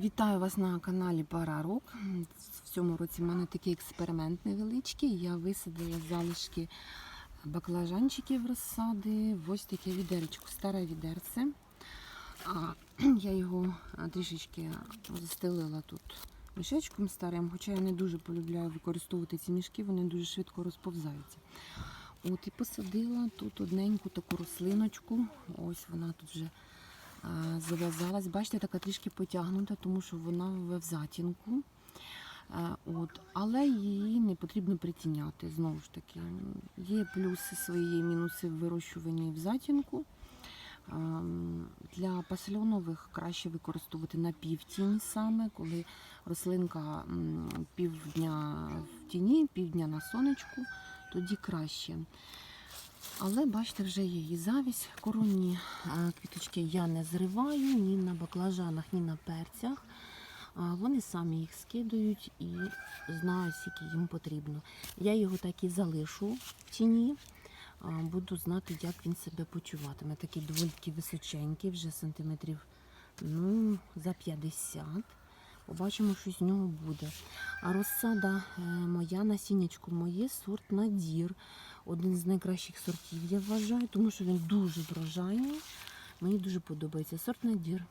Вітаю вас на каналі Парарок. В цьому році в мене такий експеримент невеличкий. Я висадила залишки баклажанчиків розсади ось таке відеречко, старе відерце. Я його трішечки застелила тут мішечком старим, хоча я не дуже полюбляю використовувати ці мішки, вони дуже швидко розповзаються. От і посадила тут одненьку таку рослиночку. Ось вона тут вже зав'язалась. Бачите, така трішки потягнута, тому що вона в затінку. От, але її не потрібно притіняти. Знову ж таки, є плюси свої, мінуси в вирощуванні в затінку. Для пасльонових краще використовувати на півтіні саме, коли рослинка півдня в тіні, півдня на сонечку, тоді краще. Але бачите, вже є і завість. Коронні квіточки я не зриваю ні на баклажанах, ні на перцях. Вони самі їх скидують і знають, скільки їм потрібно. Я його так і залишу в тіні. Буду знати, як він себе почуватиме. Такий доволі таки височенький, вже сантиметрів ну, за 50. Побачимо, що з нього буде. А розсада моя моя, насіннячко моє, сорт Надір. Один з найкращих сортів, я вважаю, тому що він дуже врожайний. Мені дуже подобається сорт Надір.